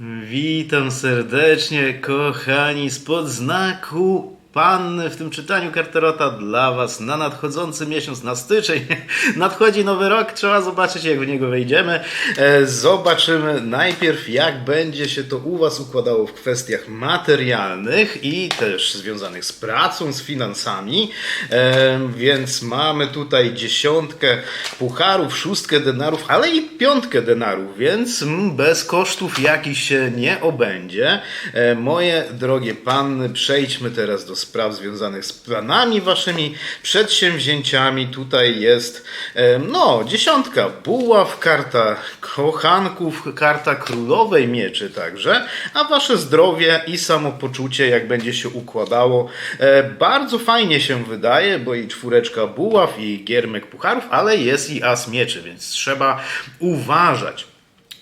Witam serdecznie, kochani, spod znaku Panny w tym czytaniu Carterota dla Was na nadchodzący miesiąc, na styczeń. Nadchodzi nowy rok, trzeba zobaczyć, jak w niego wejdziemy. E, Zobaczymy najpierw, jak będzie się to u Was układało w kwestiach materialnych i też związanych z pracą, z finansami. E, Więc mamy tutaj dziesiątkę pucharów, szóstkę denarów, ale i piątkę denarów, więc bez kosztów jakichś się nie obędzie. E, Moje drogie panny, przejdźmy teraz do spraw związanych z planami waszymi, przedsięwzięciami. Tutaj jest, e, no, dziesiątka buław, karta kochanków, karta królowej mieczy także, a wasze zdrowie i samopoczucie, jak będzie się układało, e, bardzo fajnie się wydaje, bo i czwóreczka buław, i giermek pucharów, ale jest i as mieczy, więc trzeba uważać.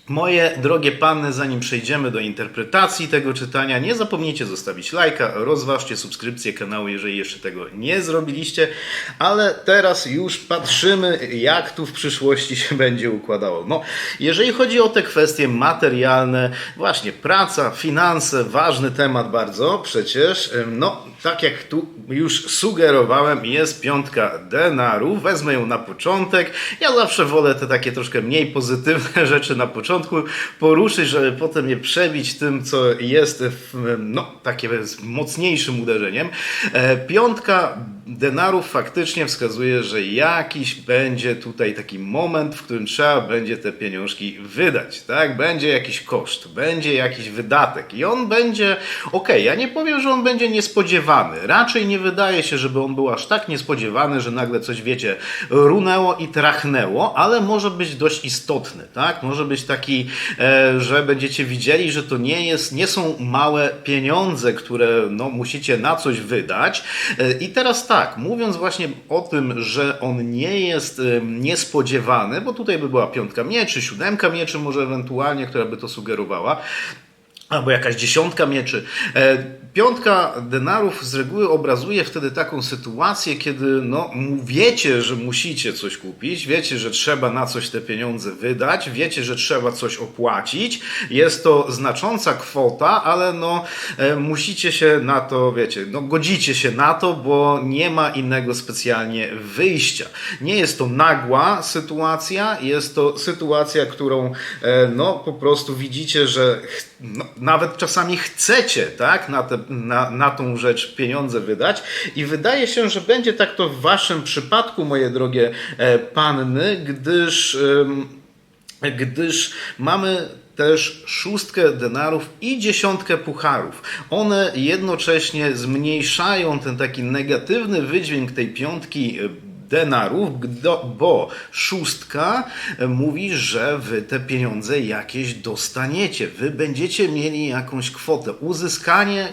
Moje drogie panny, zanim przejdziemy do interpretacji tego czytania, nie zapomnijcie zostawić lajka, rozważcie subskrypcję kanału, jeżeli jeszcze tego nie zrobiliście, ale teraz już patrzymy, jak tu w przyszłości się będzie układało. No, jeżeli chodzi o te kwestie materialne, właśnie praca, finanse, ważny temat bardzo, przecież, no, tak jak tu już sugerowałem, jest piątka denarów, wezmę ją na początek. Ja zawsze wolę te takie troszkę mniej pozytywne rzeczy na początku poruszyć, żeby potem je przebić tym, co jest w, no, takie z mocniejszym uderzeniem. E, Piątka denarów faktycznie wskazuje, że jakiś będzie tutaj taki moment, w którym trzeba będzie te pieniążki wydać, tak? Będzie jakiś koszt, będzie jakiś wydatek i on będzie, okej, ja nie powiem, że on będzie niespodziewany. Raczej nie wydaje się, żeby on był aż tak niespodziewany, że nagle coś, wiecie, runęło i trachnęło, ale może być dość istotny, tak? Może być taki, e, że będziecie widzieli, że to nie jest, nie są małe pieniądze, które no, musicie na coś wydać. E, I teraz tak, mówiąc właśnie o tym, że on nie jest niespodziewany, bo tutaj by była piątka mieczy, siódemka mieczy może ewentualnie, która by to sugerowała, albo jakaś dziesiątka mieczy. E, Piątka denarów z reguły obrazuje wtedy taką sytuację, kiedy no, wiecie, że musicie coś kupić, wiecie, że trzeba na coś te pieniądze wydać, wiecie, że trzeba coś opłacić. Jest to znacząca kwota, ale no, e, musicie się na to, wiecie, no, godzicie się na to, bo nie ma innego specjalnie wyjścia. Nie jest to nagła sytuacja, jest to sytuacja, którą e, no, po prostu widzicie, że no, nawet czasami chcecie tak, na, te, na, na tą rzecz pieniądze wydać i wydaje się, że będzie tak to w waszym przypadku, moje drogie e, panny, gdyż, gdyż mamy też szóstkę denarów i dziesiątkę pucharów. One jednocześnie zmniejszają ten taki negatywny wydźwięk tej piątki e, denarów, bo szóstka e, mówi, że wy te pieniądze jakieś dostaniecie. Wy będziecie mieli jakąś kwotę. Uzyskanie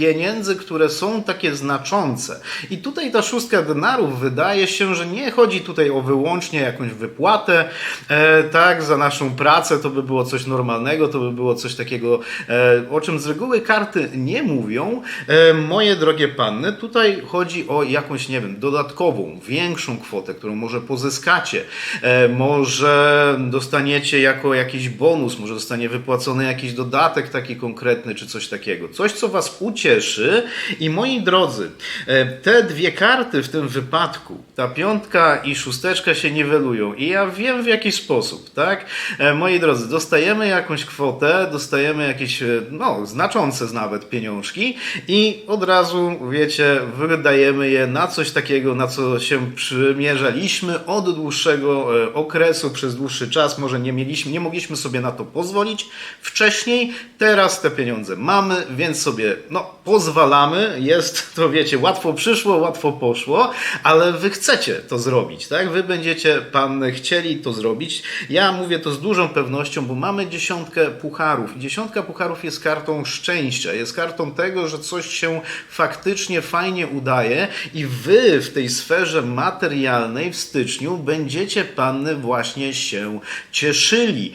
pieniędzy, które są takie znaczące. I tutaj ta szóstka denarów wydaje się, że nie chodzi tutaj o wyłącznie jakąś wypłatę, e, tak, za naszą pracę, to by było coś normalnego, to by było coś takiego, e, o czym z reguły karty nie mówią. E, moje drogie panny, tutaj chodzi o jakąś, nie wiem, dodatkową, większą kwotę, którą może pozyskacie, e, może dostaniecie jako jakiś bonus, może zostanie wypłacony jakiś dodatek taki konkretny, czy coś takiego. Coś, co was ucieszy i moi drodzy, e, te dwie karty w tym wypadku, ta piątka i szósteczka się niwelują. I ja wiem w jaki sposób, tak? E, Moi drodzy, dostajemy jakąś kwotę, dostajemy jakieś, e, no, znaczące nawet pieniążki i od razu, wiecie, wydajemy je na coś takiego, na co się przymierzaliśmy od dłuższego okresu, przez dłuższy czas, może nie mieliśmy, nie mogliśmy sobie na to pozwolić wcześniej, teraz te pieniądze mamy, więc sobie, no, pozwalamy, jest to, wiecie, łatwo przyszło, łatwo poszło, ale wy chcecie to zrobić, tak? Wy będziecie, panny, chcieli to zrobić. Ja mówię to z dużą pewnością, bo mamy dziesiątkę pucharów. Dziesiątka pucharów jest kartą szczęścia, jest kartą tego, że coś się faktycznie fajnie udaje i wy w tej sferze materialnej w styczniu będziecie, panny, właśnie się cieszyli.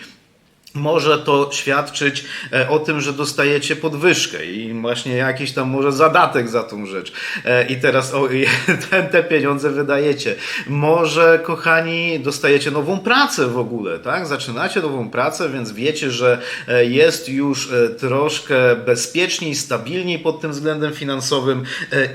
Może to świadczyć e, o tym, że dostajecie podwyżkę i właśnie jakiś tam może zadatek za tą rzecz. E, I teraz o, ten, te pieniądze wydajecie. Może, kochani, dostajecie nową pracę w ogóle, tak? Zaczynacie nową pracę, więc wiecie, że e, jest już troszkę bezpieczniej, stabilniej pod tym względem finansowym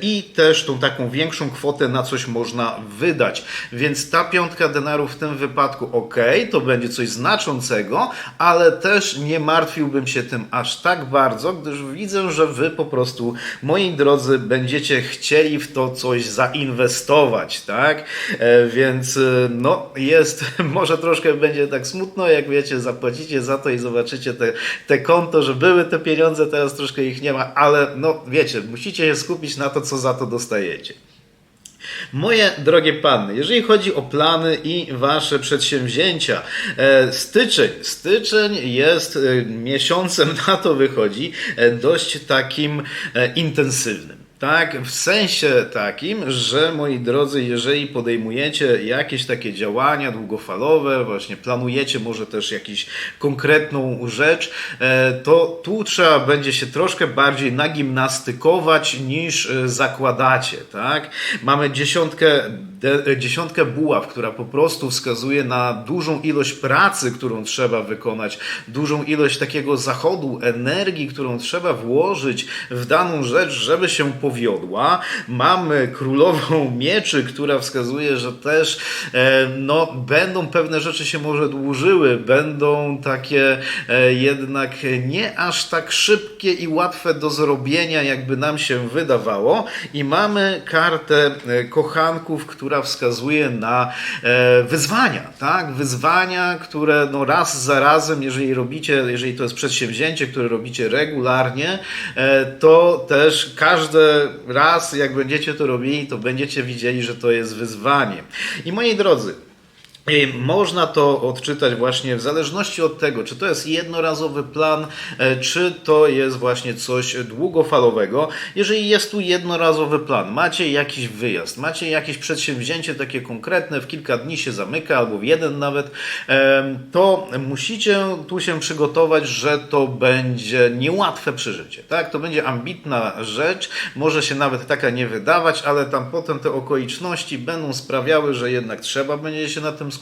i też tą taką większą kwotę na coś można wydać. Więc ta piątka denarów w tym wypadku, ok, to będzie coś znaczącego, ale też nie martwiłbym się tym aż tak bardzo, gdyż widzę, że wy po prostu, moi drodzy, będziecie chcieli w to coś zainwestować, tak? E, Więc e, no jest, może troszkę będzie tak smutno, jak wiecie, zapłacicie za to i zobaczycie te, te konto, że były te pieniądze, teraz troszkę ich nie ma, ale no wiecie, musicie się skupić na to, co za to dostajecie. Moje drogie panny, jeżeli chodzi o plany i wasze przedsięwzięcia, e, styczeń. Styczeń jest e, miesiącem, na to wychodzi, e, dość takim intensywnym. Tak, w sensie takim, że moi drodzy, jeżeli podejmujecie jakieś takie działania długofalowe, właśnie planujecie może też jakąś konkretną rzecz, e, to tu trzeba będzie się troszkę bardziej nagimnastykować niż e, zakładacie, tak? Mamy dziesiątkę, de, dziesiątkę buław, która po prostu wskazuje na dużą ilość pracy, którą trzeba wykonać, dużą ilość takiego zachodu, energii, którą trzeba włożyć w daną rzecz, żeby się powiodła. Mamy królową mieczy, która wskazuje, że też e, no, będą pewne rzeczy się może dłużyły, będą takie e, jednak nie aż tak szybkie i łatwe do zrobienia, jakby nam się wydawało. I mamy kartę e, kochanków, która wskazuje na e, wyzwania, tak? Wyzwania, które no raz za razem, jeżeli robicie, jeżeli to jest przedsięwzięcie, które robicie regularnie, e, to też każdy raz, jak będziecie to robili, to będziecie widzieli, że to jest wyzwanie. I moi drodzy, Można to odczytać właśnie w zależności od tego, czy to jest jednorazowy plan, e, czy to jest właśnie coś długofalowego. Jeżeli jest tu jednorazowy plan, macie jakiś wyjazd, macie jakieś przedsięwzięcie takie konkretne, w kilka dni się zamyka, albo w jeden nawet, em, to musicie tu się przygotować, że to będzie niełatwe przeżycie. Tak? To będzie ambitna rzecz, może się nawet taka nie wydawać, ale tam potem te okoliczności będą sprawiały, że jednak trzeba będzie się na tym skupić,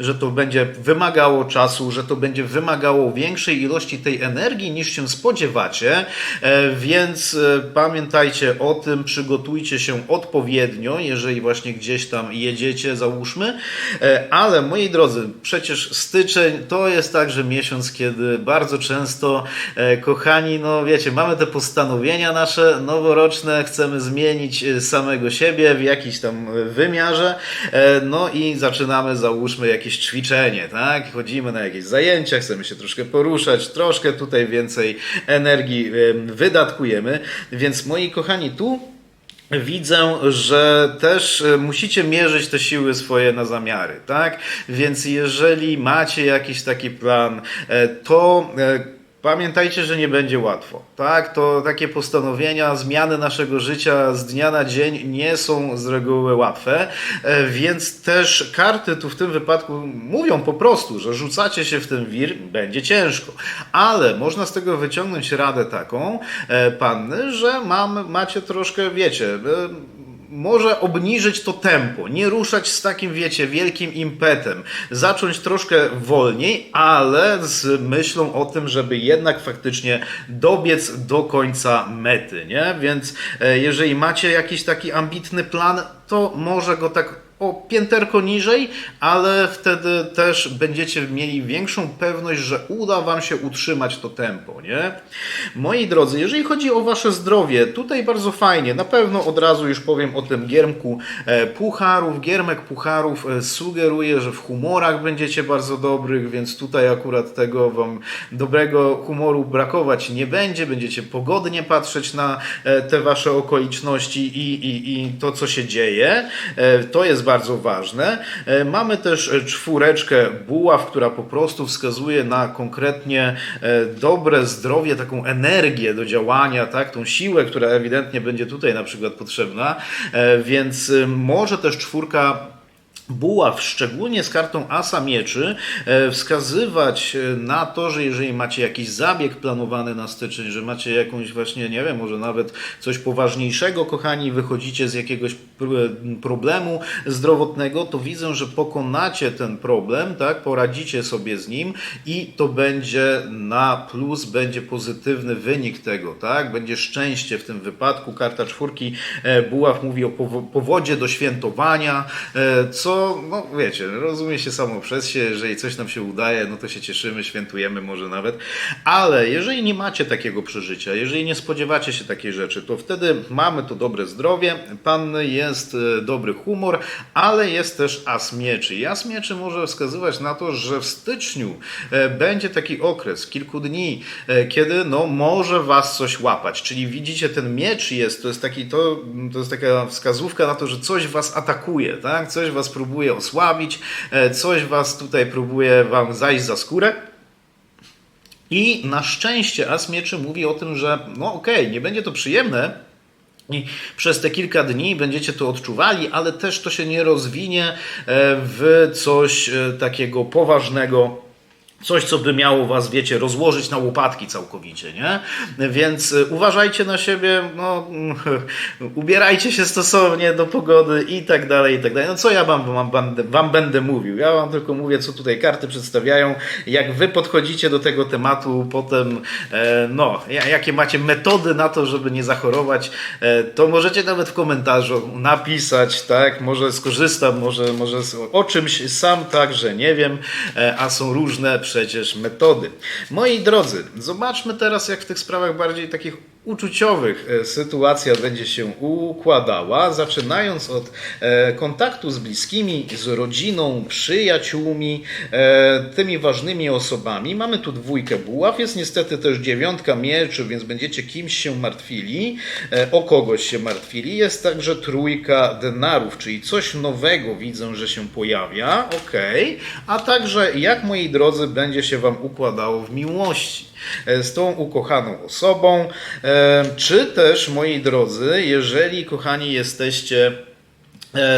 że to będzie wymagało czasu, że to będzie wymagało większej ilości tej energii niż się spodziewacie, e, więc e, pamiętajcie o tym, przygotujcie się odpowiednio, jeżeli właśnie gdzieś tam jedziecie, załóżmy, E, ale moi drodzy, przecież styczeń to jest także miesiąc, kiedy bardzo często, kochani, no wiecie, mamy te postanowienia nasze noworoczne, chcemy zmienić samego siebie w jakiś tam wymiarze, no i zaczynamy, załóżmy, jakieś ćwiczenie, tak? Chodzimy na jakieś zajęcia, chcemy się troszkę poruszać, troszkę tutaj więcej energii wydatkujemy, więc moi kochani, tu Widzę, że też e, musicie mierzyć te siły swoje na zamiary, tak? Więc jeżeli macie jakiś taki plan, e, to e, Pamiętajcie, że nie będzie łatwo. Tak, to takie postanowienia, zmiany naszego życia z dnia na dzień nie są z reguły łatwe, e, więc też karty tu w tym wypadku mówią po prostu, że rzucacie się w ten wir, będzie ciężko. Ale można z tego wyciągnąć radę taką, e, panny, że mam, macie troszkę, wiecie, e, może obniżyć to tempo, nie ruszać z takim, wiecie, wielkim impetem, zacząć troszkę wolniej, ale z myślą o tym, żeby jednak faktycznie dobiec do końca mety, nie? Więc e, jeżeli macie jakiś taki ambitny plan, to może go tak o pięterko niżej, ale wtedy też będziecie mieli większą pewność, że uda Wam się utrzymać to tempo, nie? Moi drodzy, jeżeli chodzi o Wasze zdrowie, tutaj bardzo fajnie, na pewno od razu już powiem o tym giermku e, pucharów. Giermek pucharów e, sugeruje, że w humorach będziecie bardzo dobrych, więc tutaj akurat tego Wam dobrego humoru brakować nie będzie. Będziecie pogodnie patrzeć na e, te Wasze okoliczności i, i, i to, co się dzieje. To jest bardzo ważne. E, Mamy też czwóreczkę buław, która po prostu wskazuje na konkretnie e, dobre zdrowie, taką energię do działania, tak? tą siłę, która ewidentnie będzie tutaj na przykład potrzebna, E, więc może też czwórka Buław, szczególnie z kartą Asa Mieczy, e, wskazywać e, na to, że jeżeli macie jakiś zabieg planowany na styczeń, że macie jakąś właśnie, nie wiem, może nawet coś poważniejszego, kochani, wychodzicie z jakiegoś pr- problemu zdrowotnego, to widzę, że pokonacie ten problem, tak, poradzicie sobie z nim i to będzie na plus, będzie pozytywny wynik tego, tak, będzie szczęście w tym wypadku. Karta czwórki e, Buław mówi o powo- powodzie do świętowania, e, co, no wiecie, rozumie się samo przez się, jeżeli coś nam się udaje, no to się cieszymy, świętujemy może nawet, ale jeżeli nie macie takiego przeżycia, jeżeli nie spodziewacie się takiej rzeczy, to wtedy mamy to dobre zdrowie, panny jest e, dobry humor, ale jest też as mieczy. I as mieczy może wskazywać na to, że w styczniu e, będzie taki okres, kilku dni, e, kiedy no może was coś łapać, czyli widzicie ten miecz jest, to jest taki, to, to jest taka wskazówka na to, że coś was atakuje, tak? Coś was próbuje osłabić, e, coś was tutaj próbuje wam zajść za skórę. I na szczęście As Mieczy mówi o tym, że no okej, nie będzie to przyjemne, i przez te kilka dni będziecie to odczuwali, ale też to się nie rozwinie e, w coś e, takiego poważnego. Coś, co by miało was, wiecie, rozłożyć na łopatki całkowicie, nie? Więc e, uważajcie na siebie, no, ubierajcie się stosownie do pogody i tak dalej, i tak dalej. No co ja wam, wam, wam, będę mówił? Ja wam tylko mówię, co tutaj karty przedstawiają. Jak wy podchodzicie do tego tematu, potem, e, no, ja- jakie macie metody na to, żeby nie zachorować, e, to możecie nawet w komentarzu napisać, tak? Może skorzystam, może, może o czymś sam także nie wiem, e, a są różne przecież metody. Moi drodzy, zobaczmy teraz, jak w tych sprawach bardziej takich uczuciowych e, sytuacja będzie się układała, zaczynając od e, kontaktu z bliskimi, z rodziną, przyjaciółmi, e, tymi ważnymi osobami. Mamy tu dwójkę buław, jest niestety też dziewiątka mieczy, więc będziecie kimś się martwili, o kogoś się martwili. Jest także trójka denarów, czyli coś nowego widzę, że się pojawia, ok, a także jak moi drodzy będzie się Wam układało w miłości z tą ukochaną osobą, czy też, moi drodzy, jeżeli kochani jesteście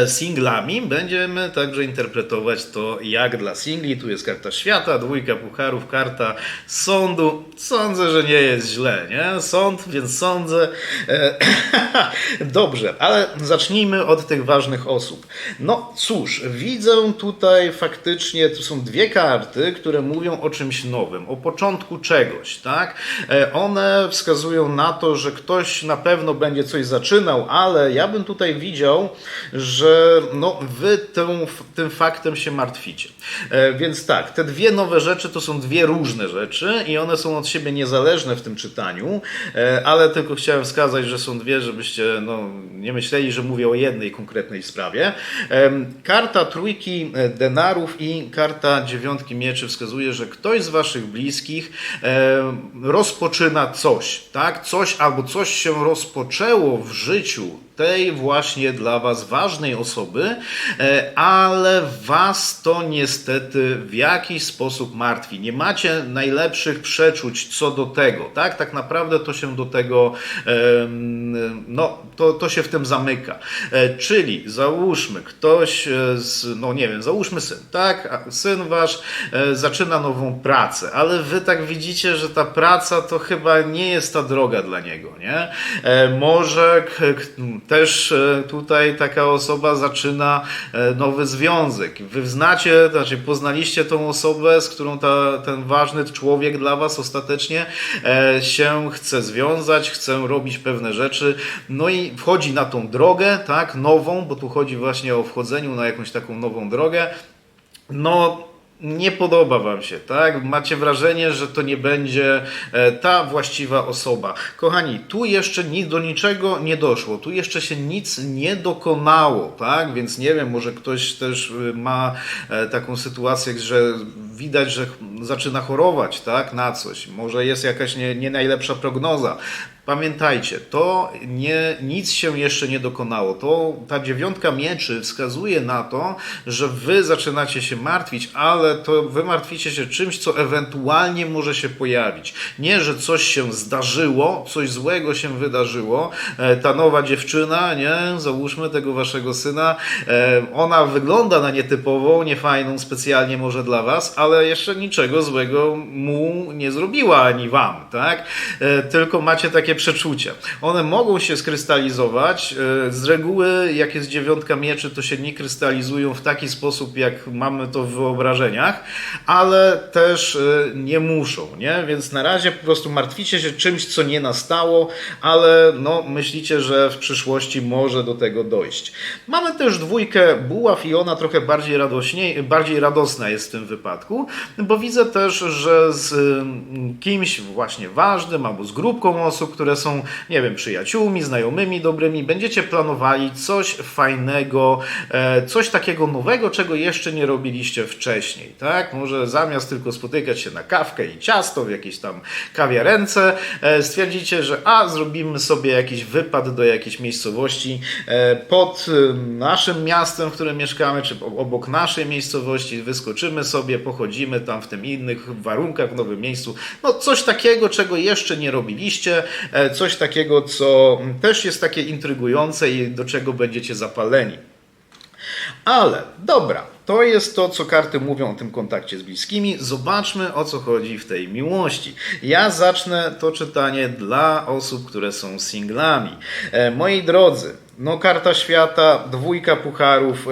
singlami, będziemy także interpretować to jak dla singli. Tu jest karta świata, dwójka pucharów, karta sądu. Sądzę, że nie jest źle, nie? Sąd, więc sądzę. E, Dobrze, ale zacznijmy od tych ważnych osób. No cóż, widzę tutaj faktycznie, tu są dwie karty, które mówią o czymś nowym, o początku czegoś, tak? E, One wskazują na to, że ktoś na pewno będzie coś zaczynał, ale ja bym tutaj widział, że no, wy tym, tym faktem się martwicie. E, Więc tak, te dwie nowe rzeczy to są dwie różne rzeczy i one są od siebie niezależne w tym czytaniu, e, ale tylko chciałem wskazać, że są dwie, żebyście no, nie myśleli, że mówię o jednej konkretnej sprawie. Em, Karta trójki e, denarów i karta dziewiątki mieczy wskazuje, że ktoś z waszych bliskich e, rozpoczyna coś, tak? Coś albo coś się rozpoczęło w życiu tej właśnie dla Was ważnej osoby, e, ale Was to niestety w jakiś sposób martwi. Nie macie najlepszych przeczuć co do tego, tak? Tak naprawdę to się do tego, no, to, to się w tym zamyka. E, Czyli załóżmy, ktoś e, z, no nie wiem, załóżmy syn, tak? Syn Wasz zaczyna nową pracę, ale Wy tak widzicie, że ta praca to chyba nie jest ta droga dla niego, nie? Może też tutaj taka osoba zaczyna e, nowy związek. Wy znacie, znaczy poznaliście tą osobę, z którą ta, ten ważny człowiek dla was ostatecznie e, się chce związać, chce robić pewne rzeczy, no i wchodzi na tą drogę, tak, nową, bo tu chodzi właśnie o wchodzeniu na jakąś taką nową drogę. No, nie podoba Wam się, tak? Macie wrażenie, że to nie będzie e, ta właściwa osoba. Kochani, tu jeszcze nic, do niczego nie doszło, tu jeszcze się nic nie dokonało, tak? Więc nie wiem, może ktoś też y, ma e, taką sytuację, że widać, że zaczyna chorować, tak? Na coś. Może jest jakaś nie, nie najlepsza prognoza. Pamiętajcie, to nie, nic się jeszcze nie dokonało. To, ta dziewiątka mieczy wskazuje na to, że wy zaczynacie się martwić, ale to wy martwicie się czymś, co ewentualnie może się pojawić. Nie, że coś się zdarzyło, coś złego się wydarzyło. E, ta nowa dziewczyna, nie, załóżmy tego waszego syna, e, ona wygląda na nietypową, niefajną specjalnie może dla was, ale jeszcze niczego złego mu nie zrobiła ani wam, tak? E, tylko macie takie przeczucia. One mogą się skrystalizować. E, Z reguły, jak jest dziewiątka mieczy, to się nie krystalizują w taki sposób, jak mamy to w wyobrażeniach, ale też e, nie muszą, nie? Więc na razie po prostu martwicie się czymś, co nie nastało, ale no, myślicie, że w przyszłości może do tego dojść. Mamy też dwójkę buław i ona trochę bardziej, radośnie, bardziej radosna jest w tym wypadku, bo widzę też, że z mm, kimś właśnie ważnym albo z grupką osób, które są, nie wiem, przyjaciółmi, znajomymi dobrymi, będziecie planowali coś fajnego, e, coś takiego nowego, czego jeszcze nie robiliście wcześniej, tak? Może zamiast tylko spotykać się na kawkę i ciasto w jakiejś tam kawiarence, e, stwierdzicie, że a, zrobimy sobie jakiś wypad do jakiejś miejscowości e, pod naszym miastem, w którym mieszkamy, czy obok naszej miejscowości, wyskoczymy sobie, pochodzimy tam w tym innych warunkach, w nowym miejscu. No coś takiego, czego jeszcze nie robiliście, coś takiego, co też jest takie intrygujące i do czego będziecie zapaleni. Ale dobra, to jest to, co karty mówią o tym kontakcie z bliskimi. Zobaczmy, o co chodzi w tej miłości. Ja zacznę to czytanie dla osób, które są singlami. E, moi drodzy, no karta świata, dwójka pucharów. E,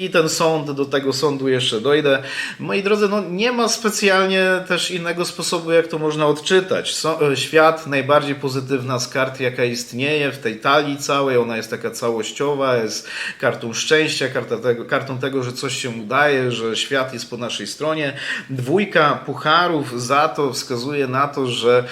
i ten sąd, do tego sądu jeszcze dojdę. Moi drodzy, no nie ma specjalnie też innego sposobu, jak to można odczytać. So, e, świat, najbardziej pozytywna z kart, jaka istnieje w tej talii całej, ona jest taka całościowa, jest kartą szczęścia, karta tego, kartą tego, że coś się udaje, że świat jest po naszej stronie. Dwójka pucharów za to wskazuje na to, że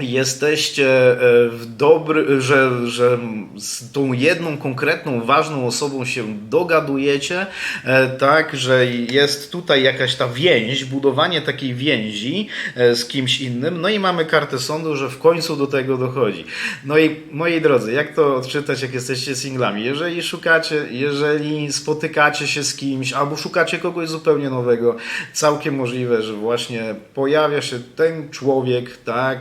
jesteście e, w dobry, że, że z tą jedną konkretną, ważną osobą się dogadujecie, e, tak, że jest tutaj jakaś ta więź, budowanie takiej więzi e, z kimś innym, no i mamy kartę sądu, że w końcu do tego dochodzi. No i moi drodzy, jak to odczytać, jak jesteście singlami? Jeżeli szukacie, jeżeli spotykacie się z kimś, albo szukacie kogoś zupełnie nowego, całkiem możliwe, że właśnie pojawia się ten człowiek, tak,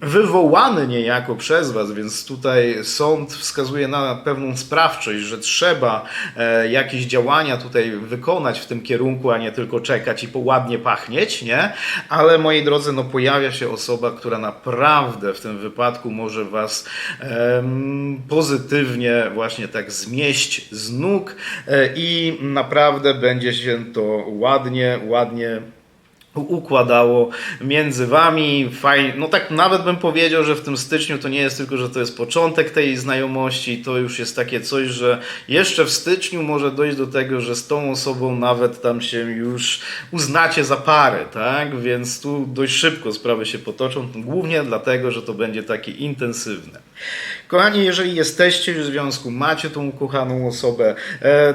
wywołany niejako przez Was, więc tutaj sąd wskazuje na pewną sprawczość, że trzeba e, jakieś działania tutaj wykonać w tym kierunku, a nie tylko czekać i ładnie pachnieć, nie? Ale moi drodzy, no pojawia się osoba, która naprawdę w tym wypadku może Was pozytywnie właśnie tak zmieść z nóg e, i naprawdę będzie się to ładnie, ładnie układało między wami. Fajnie, no tak nawet bym powiedział, że w tym styczniu to nie jest tylko, że to jest początek tej znajomości, to już jest takie coś, że jeszcze w styczniu może dojść do tego, że z tą osobą nawet tam się już uznacie za parę, tak? Więc tu dość szybko sprawy się potoczą, głównie dlatego, że to będzie takie intensywne. Kochani, jeżeli jesteście w związku, macie tą ukochaną osobę, e,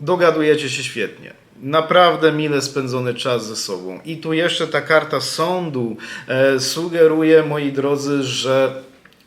dogadujecie się świetnie. Naprawdę mile spędzony czas ze sobą. I tu jeszcze ta karta sądu e, sugeruje, moi drodzy, że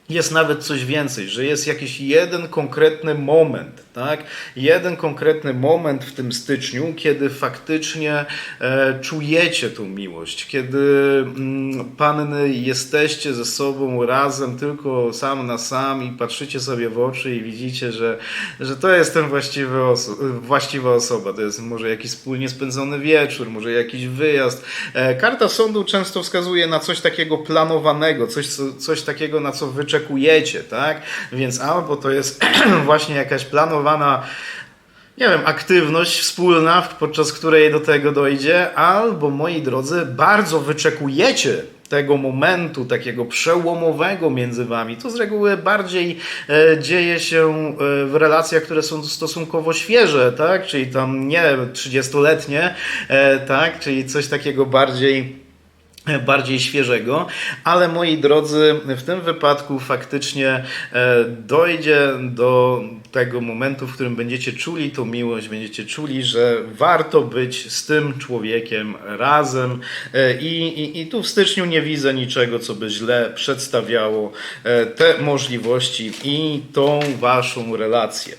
jest nawet coś więcej, że jest jakiś jeden konkretny moment, tak? Jeden konkretny moment w tym styczniu, kiedy faktycznie e, czujecie tą miłość, kiedy mm, panny jesteście ze sobą razem, tylko sam na sam i patrzycie sobie w oczy i widzicie, że, że to jest ten właściwy oso- właściwa osoba. To jest może jakiś wspólnie spędzony wieczór, może jakiś wyjazd. E, karta sądu często wskazuje na coś takiego planowanego, coś, co, coś takiego, na co wyczekujecie, tak? Więc albo to jest właśnie jakaś planowana nie wiem, aktywność wspólna, podczas której do tego dojdzie, albo moi drodzy, bardzo wyczekujecie tego momentu takiego przełomowego między wami. To z reguły bardziej e, dzieje się e, w relacjach, które są stosunkowo świeże, tak? Czyli tam nie 30-letnie, e, tak? Czyli coś takiego bardziej bardziej świeżego, ale moi drodzy, w tym wypadku faktycznie e, dojdzie do tego momentu, w którym będziecie czuli tą miłość, będziecie czuli, że warto być z tym człowiekiem razem e, i, i, i tu w styczniu nie widzę niczego, co by źle przedstawiało e, te możliwości i tą waszą relację.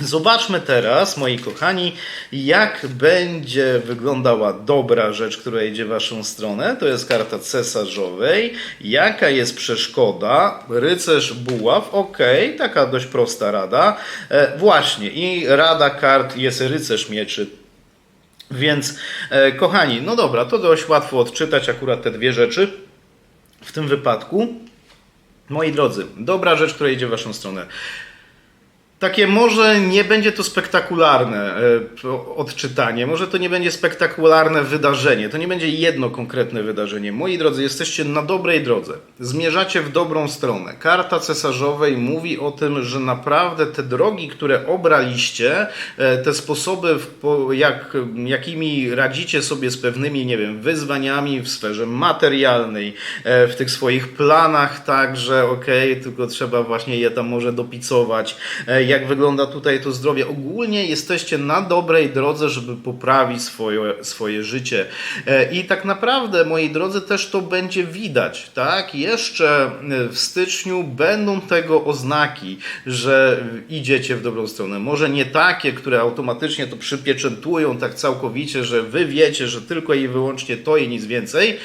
Zobaczmy teraz, moi kochani, jak będzie wyglądała dobra rzecz, która idzie w waszą stronę. To jest karta cesarzowej. Jaka jest przeszkoda? Rycerz buław, ok, taka dość prosta rada. E, właśnie, i rada kart jest rycerz mieczy. Więc, e, kochani, no dobra, to dość łatwo odczytać akurat te dwie rzeczy w tym wypadku. Moi drodzy, dobra rzecz, która idzie w waszą stronę. Takie może nie będzie to spektakularne e, odczytanie, może to nie będzie spektakularne wydarzenie, to nie będzie jedno konkretne wydarzenie. Moi drodzy, jesteście na dobrej drodze, zmierzacie w dobrą stronę. Karta cesarzowej mówi o tym, że naprawdę te drogi, które obraliście, e, te sposoby, jak, jakimi radzicie sobie z pewnymi, nie wiem, wyzwaniami w sferze materialnej, e, w tych swoich planach także, okej, tylko trzeba właśnie je tam może dopicować, jak wygląda tutaj to zdrowie. Ogólnie jesteście na dobrej drodze, żeby poprawić swoje, swoje życie. E, I tak naprawdę, moi drodzy, też to będzie widać, tak? Jeszcze e, w styczniu będą tego oznaki, że idziecie w dobrą stronę. Może nie takie, które automatycznie to przypieczętują tak całkowicie, że wy wiecie, że tylko i wyłącznie to i nic więcej, e,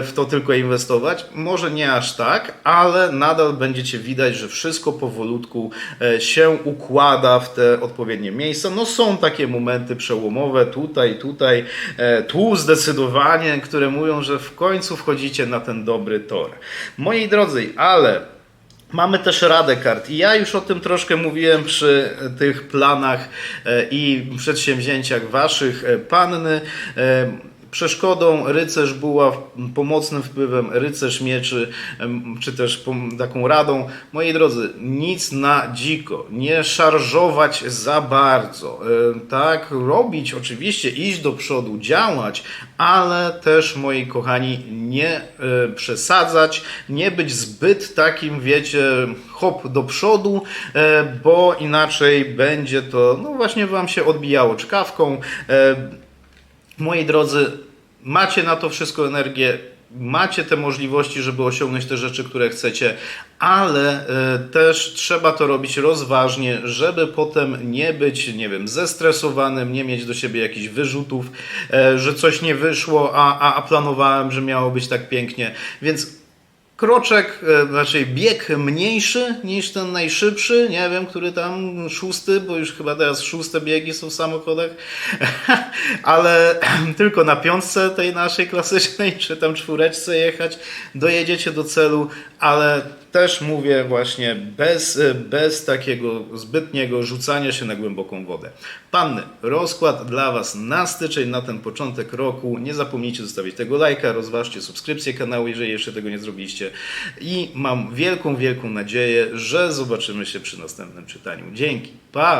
w to tylko inwestować. Może nie aż tak, ale nadal będziecie widać, że wszystko powolutku e, się układa w te odpowiednie miejsca. No są takie momenty przełomowe tutaj, tutaj, e, tu zdecydowanie, które mówią, że w końcu wchodzicie na ten dobry tor. Moi drodzy, ale Mamy też radę kart i ja już o tym troszkę mówiłem przy tych planach e, i przedsięwzięciach waszych e, panny. Przeszkodą rycerz buław, pomocnym wpływem rycerz mieczy, czy też taką radą. Moi drodzy, nic na dziko, nie szarżować za bardzo. E, Tak, robić oczywiście, iść do przodu, działać, ale też, moi kochani, nie e, przesadzać, nie być zbyt takim, wiecie, hop do przodu, e, bo inaczej będzie to, no właśnie, wam się odbijało czkawką. Moi drodzy, macie na to wszystko energię, macie te możliwości, żeby osiągnąć te rzeczy, które chcecie, ale e, też trzeba to robić rozważnie, żeby potem nie być, nie wiem, zestresowanym, nie mieć do siebie jakichś wyrzutów, e, że coś nie wyszło, a, a, a planowałem, że miało być tak pięknie. Więc kroczek, raczej bieg mniejszy niż ten najszybszy, nie wiem, który tam szósty, bo już chyba teraz szóste biegi są w samochodach, ale tylko na piątce tej naszej klasycznej, czy tam czwóreczce jechać, dojedziecie do celu, ale też mówię właśnie bez, bez takiego zbytniego rzucania się na głęboką wodę. Panny, rozkład dla Was na styczeń, na ten początek roku. Nie zapomnijcie zostawić tego lajka, rozważcie subskrypcję kanału, jeżeli jeszcze tego nie zrobiliście. I mam wielką, wielką nadzieję, że zobaczymy się przy następnym czytaniu. Dzięki. Pa!